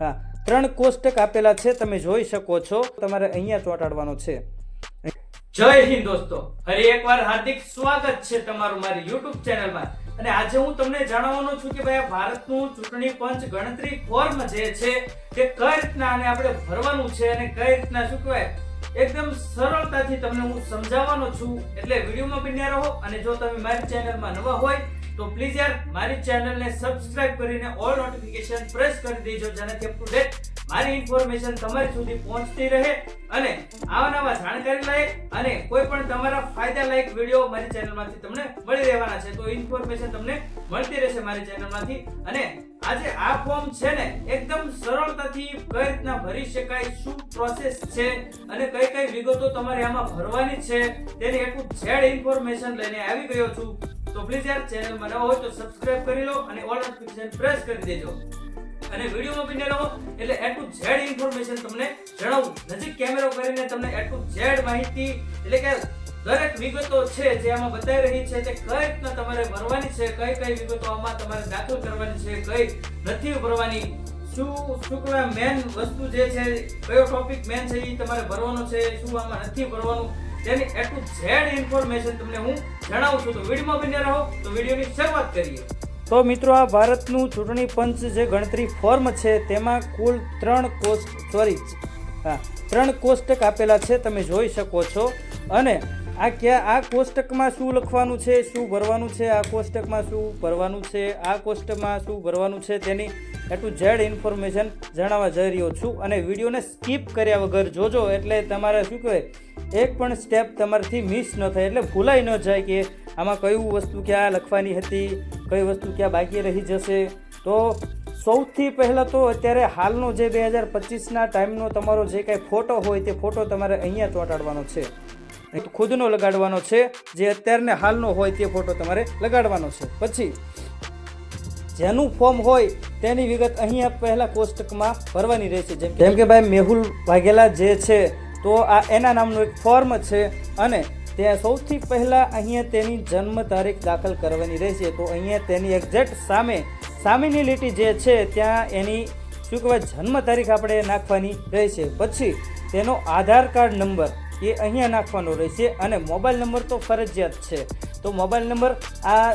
હા, ત્રણ કોષ્ટક આપેલા છે, તમે જોઈ શકો છો. તમારે અહીંયા ચોંટાડવાનો છે. જય હિન્દ દોસ્તો. ફરી એકવાર હાર્દિક સ્વાગત છે તમારું મારી YouTube ચેનલમાં. અને આજે હું તમને જણાવવાનો છું કે ભાઈ ભારતનું ચૂંટણી પંચ ગણતરી ફોર્મ જે છે, કે કઈ રીતના આને આપણે ભરવાનું છે અને કઈ રીતના શું કહેવાય? એકદમ સરળતાથી તમને હું સમજાવવાનો છું. એટલે વિડીયોમાં બન્યા રહો અને જો તમે મારી ચેનલમાં નવા હોય તો પ્લીઝ યાર, મારી ચેનલને સબસ્ક્રાઇબ કરીને ઓલ નોટિફિકેશન પ્રેસ કરી દેજો, જેનાથી અપ ટુ ડેટ મારી ઇન્ફોર્મેશન તમારી સુધી પહોંચતી રહે અને આવા નવા જાણકારી લાયક અને કોઈ પણ તમારા ફાયદા લાયક વીડિયો મારી ચેનલમાંથી તમને મળી રહેવાના છે, તો ઇન્ફોર્મેશન તમને મળતી રહેશે મારી ચેનલમાંથી અને આજે આ ફોર્મ છે ને, એકદમ સરળતાથી કઈ રીતના ભરી શકાય, શું પ્રોસેસ છે અને કઈ કઈ વિગતો તમારે આમાં ભરવાની છે, તેની એટલું ઝેડ ઇન્ફોર્મેશન લઈને આવી ગયો છું. તો પ્લીઝ યાર ચેનલમાં નવા હોય તો સબસ્ક્રાઇબ કરી લો અને ઓલ નોટિફિકેશન પ્રેસ કરી દેજો. અને વિડીયોમાં બને રહો એટલે એ ટુ ઝેડ ઇન્ફોર્મેશન તમને જણાવું. નજીક કેમેરો કરીને તમને એ ટુ ઝેડ માહિતી, એટલે કે દરેક વિગતો છે જે આમાં બતાવી રહી છે તે કઈ રીતના તમારે ભરવાની છે, કઈ કઈ વિગતો આમાં તમારે દાખલ કરવાની છે, કઈ નથી ભરવાની. શું શું કહેવાય મેન વસ્તુ જે છે, કયો ટોપિક મેન છે એ તમારે ભરવાનો છે, શું આમાં નથી ભરવાનું? તેની એ ટુ ઝેડ ઇન્ફોર્મેશન તમને હું જણાવું છું તો વિડીયોમાં બન્યા રહો, તો વિડીયોની શરૂઆત કરીએ. તો મિત્રો, આ ભારતનું ચૂંટણી પંચ જે ગણતરી ફોર્મ છે, તેમાં કુલ ત્રણ કોષ્ટ સોરી હા, ત્રણ કોષ્ટક આપેલા છે, તમે જોઈ શકો છો. અને આ ક્યાં, આ કોષ્ટકમાં શું લખવાનું છે, શું ભરવાનું છે, આ કોષ્ટકમાં શું ભરવાનું છે, આ કોષ્ટકમાં શું ભરવાનું છે, તેની એ ટુ ઝેડ ઇન્ફોર્મેશન જણાવવા જઈ રહ્યો છું. અને વિડીયોને સ્કીપ કર્યા વગર જોજો, એટલે તમારે શું કહેવાય એક પણ સ્ટેપ તમારાથી મિસ ન થાય, એટલે ભૂલાઈ ન જાય કે આમાં કયું વસ્તુ ક્યાં લખવાની હતી, કઈ વસ્તુ ક્યાં બાકી રહી જશે. તો સૌથી પહેલાં તો અત્યારે હાલનો જે બે હજાર પચીસના ટાઈમનો તમારો જે કાંઈ ફોટો હોય તે ફોટો તમારે અહીંયા ચોંટાડવાનો છે. ખુદનો લગાડવાનો છે, જે અત્યારને હાલનો હોય તે ફોટો તમારે લગાડવાનો છે. પછી જેનું ફોર્મ હોય તેની વિગત અહીંયા પહેલાં કોષ્ટકમાં ભરવાની રહેશે. જેમ કે ભાઈ મેહુલ વાઘેલા જે છે તો આ એના નામનું એક ફોર્મ છે અને ત્યાં સૌથી પહેલાં અહીંયા તેની જન્મ તારીખ દાખલ કરવાની રહેશે. તો અહીંયા તેની એક્ઝેક્ટ સામે, સામેની લીટી જે છે ત્યાં એની શું કહેવાય, જન્મ તારીખ આપણે નાખવાની રહેશે. પછી તેનો આધાર કાર્ડ નંબર એ અહીંયા નાખવાનો રહેશે અને મોબાઈલ નંબર તો ફરજિયાત છે. તો મોબાઈલ નંબર આ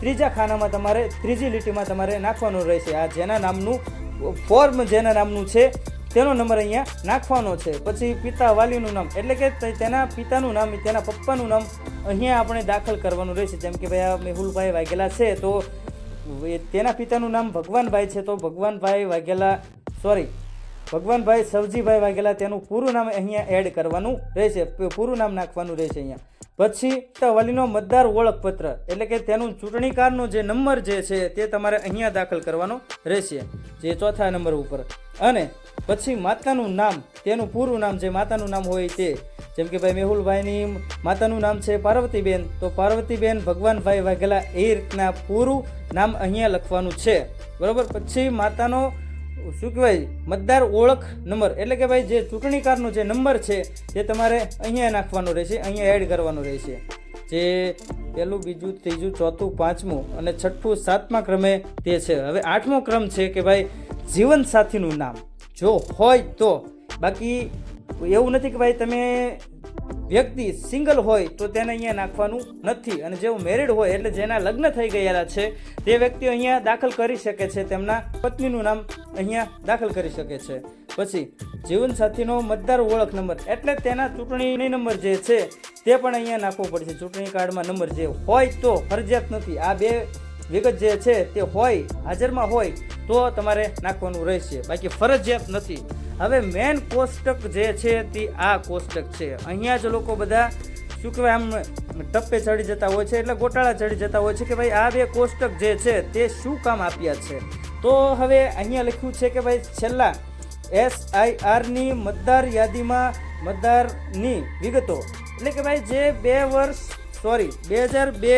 ત્રીજા ખાનામાં તમારે, ત્રીજી લીટીમાં તમારે નાખવાનો રહેશે. આ જેના નામનું ફોર્મ, જેના નામનું છે તેનો નંબર અહીંયા નાખવાનો છે. પછી પિતા વાલીનું નામ, એટલે કે તેના પિતાનું નામ, તેના પપ્પાનું નામ અહીંયા આપણે દાખલ કરવાનું રહેશે. જેમ કે ભાઈ આ મેહુલભાઈ વાઘેલા છે, તો તેના પિતાનું નામ ભગવાનભાઈ છે, તો ભગવાનભાઈ વાઘેલા સોરી ભગવાનભાઈ સવજીભાઈ વાઘેલા તેનું પૂરું નામ અહીંયા એડ કરવાનું રહેશે. પૂરું નામ નાખવાનું રહેશે અહીંયા. પછી વલીનો મતદાર ઓળખપત્ર, એટલે કે તેનું ચૂંટણી કાર્ડનો જે નંબર જે છે તે તમારે અહીંયા દાખલ કરવાનો રહેશે, જે ચોથા નંબર ઉપર. અને પછી માતાનું નામ, તેનું પૂરું નામ, જે માતાનું નામ હોય તે, જેમ કે ભાઈ મેહુલભાઈની માતાનું નામ છે પાર્વતીબેન, તો પાર્વતીબેન ભગવાનભાઈ વાઘેલા એ રીતના પૂરું નામ અહીંયા લખવાનું છે. બરાબર? પછી માતાનો શું કહેવાય? મતદાર ઓળખ નંબર. એટલે કે ભાઈ જે ચૂંટણી કાર્ડનો જે નંબર છે તે તમારે અહીંયા નાખવાનો રહેશે, અહીંયા એડ કરવાનો રહેશે. જે પહેલું, બીજું, ત્રીજું, ચોથું, પાંચમું અને છઠ્ઠું, સાતમા ક્રમે તે છે. હવે આઠમો ક્રમ છે કે ભાઈ જીવન સાથીનું નામ. જો હોય તો. બાકી એવું નથી કે ભાઈ તમે વ્યક્તિ સિંગલ હોય તો તેને અહીંયા નાખવાનું નથી. અને જેઓ મેરિડ હોય, એટલે જેના લગ્ન થઈ ગયેલા છે, તે વ્યક્તિ અહીંયા દાખલ કરી શકે છે. તેમના પત્નીનું નામ અહીંયા દાખલ કરી શકે છે. પછી જીવનસાથીનો મતદાર ઓળખ નંબર, એટલે તેના ચૂંટણી નંબર જે છે, તે પણ અહીંયા નાખવો પડશે. ચૂંટણી કાર્ડમાં નંબર જે હોય તો ફરજિયાત નથી. આ બે વિગત જે છે તે હોય, હાજરમાં હોય, તો તમારે નાખવાનું રહેશે. બાકી ફરજિયાત નથી. હવે મેન કોષ્ટક જે છે તે આ કોષ્ટક છે. અહીંયા જ લોકો બધા શું કહેવાય, આમ ટપ્પે ચડી જતા હોય છે, એટલે ગોટાળા ચડી જતા હોય છે કે ભાઈ આ બે કોષ્ટક જે છે તે શું કામ આપ્યા છે? તો હવે અહીંયા લખ્યું છે કે ભાઈ છેલ્લા એસ આઈ આરની મતદાર યાદીમાં મતદારની વિગતો. એટલે કે ભાઈ જે બે વર્ષ સોરી બે હજાર બે,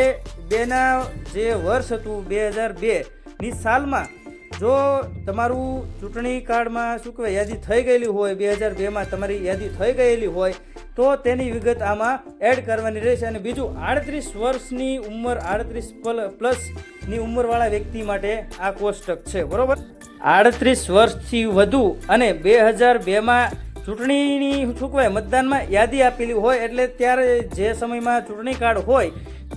બેના જે વર્ષ હતું, બે હજાર બેની સાલમાં જો તમારું ચૂંટણી કાર્ડમાં શું કહેવાય, યાદી થઈ ગયેલી હોય, બે હજાર બેમાં તમારી યાદી થઈ ગયેલી હોય, તો તેની વિગત આમાં એડ કરવાની રહેશે. અને બીજું, આડત્રીસ વર્ષની ઉંમર, આડત્રીસ પ્લસની ઉંમરવાળા વ્યક્તિ માટે આ કોષ્ટક છે. બરોબર? આડત્રીસ વર્ષથી વધુ અને બે હજાર બેમાં ચૂંટણીની શું કહેવાય, મતદાનમાં યાદી આપેલી હોય, એટલે ત્યારે જે સમયમાં ચૂંટણી કાર્ડ હોય,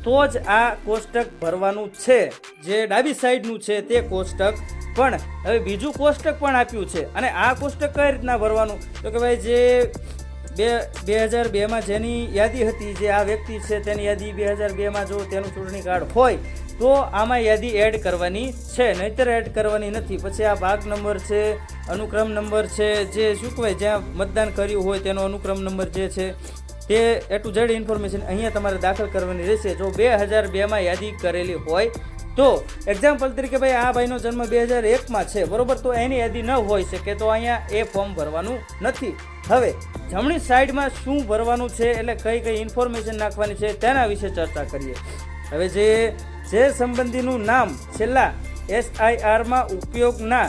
તો જ આ કોષ્ટક ભરવાનું છે. જે ડાબી સાઈડનું છે, તે કોષ્ટક. પણ હવે બીજું કોષ્ટક પણ આપ્યું છે. અને આ કોષ્ટક કઈ રીતના ભરવાનું? તો કે ભાઈ જે બે બે હજાર બેમાં જેની યાદી હતી, જે આ વ્યક્તિ છે તેની યાદી બે હજાર બેમાં જો તેનું ચૂંટણી કાર્ડ હોય, તો આમાં યાદી એડ કરવાની છે. નહીતર એડ કરવાની નથી. પછી આ ભાગ નંબર છે, અનુક્રમ નંબર છે, જે શું કહેવાય, જ્યાં મતદાન કર્યું હોય તેનો અનુક્રમ નંબર જે છે, તે એ ટુ ઝેડ ઇન્ફોર્મેશન અહીંયા તમારે દાખલ કરવાની રહેશે. જો બે હજાર બેમાં યાદી કરેલી હોય તો એક્ઝામ્પલ તરીકે ભાઈ આ ભાઈનો જન્મ બે હજાર એકમાં છે, બરોબર? તો એની યાદી ન હોઈ શકે તો અહીંયા એ ફોર્મ ભરવાનું નથી. હવે, જમણી સાઈડમાં શું ભરવાનું છે એટલે કઈ કઈ ઇન્ફોર્મેશન નાખવાની છે તેના વિશે ચર્ચા કરીએ. હવે જે જે સંબંધીનું નામ છેલ્લા એસઆઈઆરમાં ઉપયોગના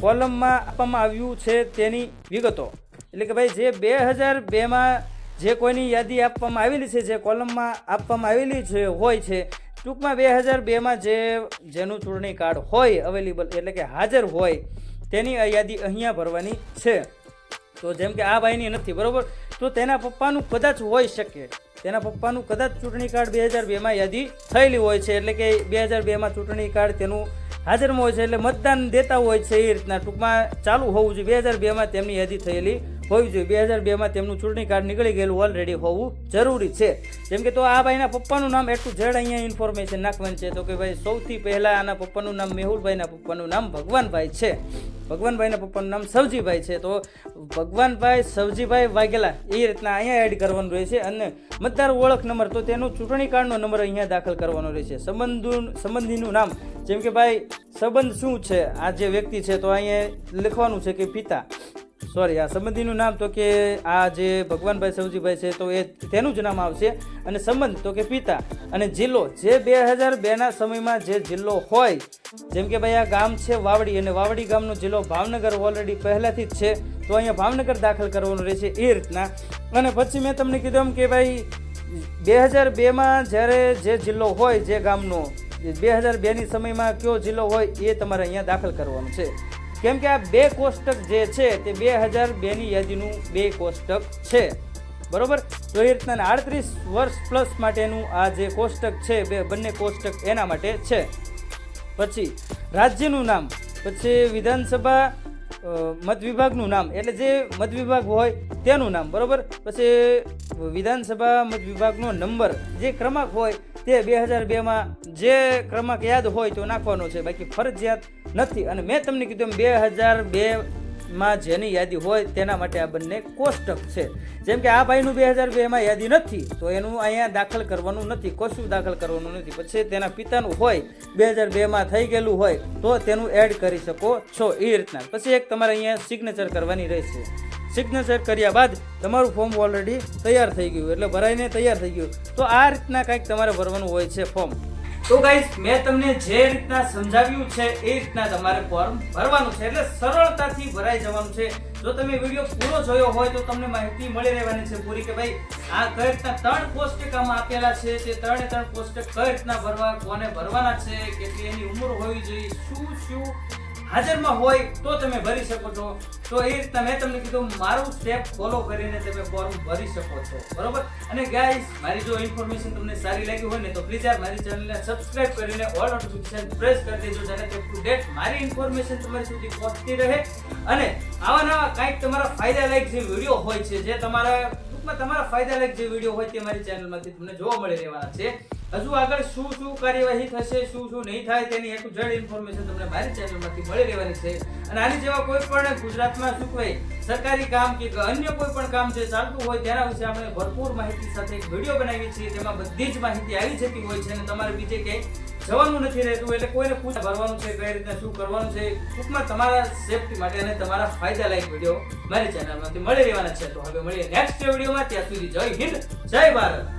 કોલમમાં આપવામાં આવ્યું છે તેની વિગતો. એટલે કે ભાઈ જે બે હજાર બેમાં જે કોઈની યાદી આપવામાં આવેલી છે, જે કોલમમાં આપવામાં આવેલી છે હોય છે ટૂંકમાં બે હજાર બેમાં જે, જેનું ચૂંટણી કાર્ડ હોય અવેલેબલ એટલે કે હાજર હોય, તેની યાદી અહીંયા ભરવાની છે. તો જેમ કે આ ભાઈની નથી, બરાબર? તો તેના પપ્પાનું કદાચ હોઈ શકે. તેના પપ્પાનું કદાચ ચૂંટણી કાર્ડ બે હજાર બેમાં યાદી થયેલી હોય છે, એટલે કે બે હજાર બેમાં ચૂંટણી કાર્ડ તેનું હાજરમાં હોય છે, એટલે મતદાન દેતા હોય છે એ રીતના ટૂંકમાં ચાલુ હોવું જોઈએ. બે હજાર બેમાં તેમની યાદી થયેલી હોવી જોઈએ. બે હજાર બેમાં તેમનું ચૂંટણી કાર્ડ નીકળી ગયેલું ઓલરેડી હોવું જરૂરી છે. જેમ કે તો આ ભાઈના પપ્પાનું નામ એટલું જડ અહીંયા ઇન્ફોર્મેશન નાખવાનું છે. તો કે ભાઈ સૌથી પહેલાં આના પપ્પાનું નામ મેહુલભાઈના પપ્પાનું નામ ભગવાનભાઈ છે. ભગવાનભાઈના પપ્પાનું નામ સવજીભાઈ છે. તો ભગવાનભાઈ, સવજીભાઈ વાઘેલા એ રીતના અહીંયા એડ કરવાનું રહેશે અને મતદાર ઓળખ નંબર તો તેનું ચૂંટણી કાર્ડનો નંબર અહીંયા દાખલ કરવાનો રહે છે સંબંધુ, સંબંધીનું નામ. જેમ કે ભાઈ સંબંધ શું છે? આ જે વ્યક્તિ છે તો અહીંયા લખવાનું છે કે પિતા. સોરી આ સંબંધીનું નામ તો કે આ જે ભગવાનભાઈ સવજીભાઈ છે, તો એ તેનું જ નામ આવશે. અને સંબંધ તો કે પિતા. અને જિલ્લો, જે બે હજાર બેના સમયમાં જે જિલ્લો હોય, જેમ કે ભાઈ આ ગામ છે વાવડી, અને વાવડી ગામનો જિલ્લો ભાવનગર ઓલરેડી પહેલાંથી જ છે, તો અહીંયા ભાવનગર દાખલ કરવાનું રહેશે એ રીતના. અને પછી મેં તમને કીધું એમ કે ભાઈ, બે હજાર બેમાં જ્યારે જે જિલ્લો હોય, જે ગામનો, બે હજાર બેની સમયમાં કયો જિલ્લો હોય, એ તમારે અહીંયા દાખલ કરવાનું છે. કેમ કે આ બે કોષ્ટક જે છે તે બે હજાર બેની યાદીનું બે કોષ્ટક છે. બરોબર? તો એ રીતના આડત્રીસ વર્ષ પ્લસ માટેનું આ જે કોષ્ટક છે બે, બંને કોષ્ટક એના માટે છે. પછી રાજ્યનું નામ, પછી વિધાનસભા મત વિભાગનું નામ, એટલે જે મત વિભાગ હોય તેનું નામ, બરોબર? પછી વિધાનસભા મત વિભાગનો નંબર, જે ક્રમાંક હોય તે બે હજાર બેમાં જે ક્રમાંક યાદ હોય તો નાખવાનો છે. બાકી ફરજિયાત નથી. અને મેં તમને કીધું એમ બે હજાર બે માં જેની યાદી હોય તેના માટે આ બંને કોષ્ટક છે. જેમ કે આ ભાઈનું બે હજાર બેમાં યાદી નથી, તો એનું અહીંયા દાખલ કરવાનું નથી, કશું દાખલ કરવાનું નથી. પછી તેના પિતાનું હોય, બે હજાર બેમાં થઈ ગયેલું હોય, તો તેનું એડ કરી શકો છો એ રીતના. પછી એક તમારે અહીંયા સિગ્નેચર કરવાની રહેશે. સિગ્નેચર કર્યા બાદ તમારું ફોર્મ ઓલરેડી તૈયાર થઈ ગયું. એટલે ભરાઈને તૈયાર થઈ ગયું. તો આ રીતના કંઈક તમારે ભરવાનું હોય છે ફોર્મ તો ગાઈસ મેં તમને જે રીતના સમજાવ્યું છે, એ રીતના તમારે ફોર્મ ભરવાનું છે. એટલે સરળતાથી ભરાઈ જવાનું છે. જો તમે વીડિયો પૂરો જોયો હોય તો તમને માહિતી મળી રહેવાની છે પૂરી કે ભાઈ, આ કઈ રીતના ત્રણ કોષ્ટક આમાં આપેલા છે, તે ત્રણે ત્રણ કોષ્ટક કઈ રીતના ભરવા, કોને ભરવાના છે, કેટલી એની ઉંમર હોવી જોઈએ, શું શું હાજરમાં હોય તો તમે ભરી શકો છો. તો એ રીતના મેં તમને કીધું, મારું સ્ટેપ ફોલો કરીને તમે ફોર્મ ભરી શકો છો. બરોબર? અને ગાઈસ મારી જો ઇન્ફોર્મેશન તમને સારી લાગી હોય ને, તો પ્લીઝ યાર મારી ચેનલને સબસ્ક્રાઇબ કરીને ઓલ નોટિફિકેશન પ્રેસ કરી દેજો જેને અપ ટુ ડેટ મારી ઇન્ફોર્મેશન તમારી સુધી પહોંચતી રહે. અને આવા નવા કાંઈક તમારા ફાયદા લાયક જે વીડિયો હોય છે, જે તમારા ટૂંકમાં તમારા ફાયદા લાયક જે વીડિયો હોય તે મારી ચેનલમાંથી તમને જોવા મળી રહેવાના છે. હજુ આગળ શું શું કાર્યવાહી થશે, શું શું નહીં થાય તેની એક જડ ઇન્ફોર્મેશન તમને મારી ચેનલમાંથી મળી રહેવાની છે. અને આની જેવા કોઈ પણ ગુજરાતમાં શું કહેવાય, સરકારી કામ કે અન્ય કોઈ પણ કામ જે ચાલતું હોય તેના વિશે આપણે ભરપૂર માહિતી સાથે એક વીડિયો બનાવીએ છીએ. તેમાં બધી જ માહિતી આવી જતી હોય છે અને તમારે બીજે ક્યાંય જવાનું નથી રહેતું, એટલે કોઈને પૂછ ભરવાનું છે, કઈ રીતના શું કરવાનું છે, ટૂંકમાં તમારા સેફટી માટે અને તમારા ફાયદા લાયક વીડિયો મારી ચેનલમાંથી મળી રહેવાના છે. તો હવે મળીએ નેક્સ્ટ વિડીયોમાં. ત્યાં સુધી જય હિન્દ, જય ભારત.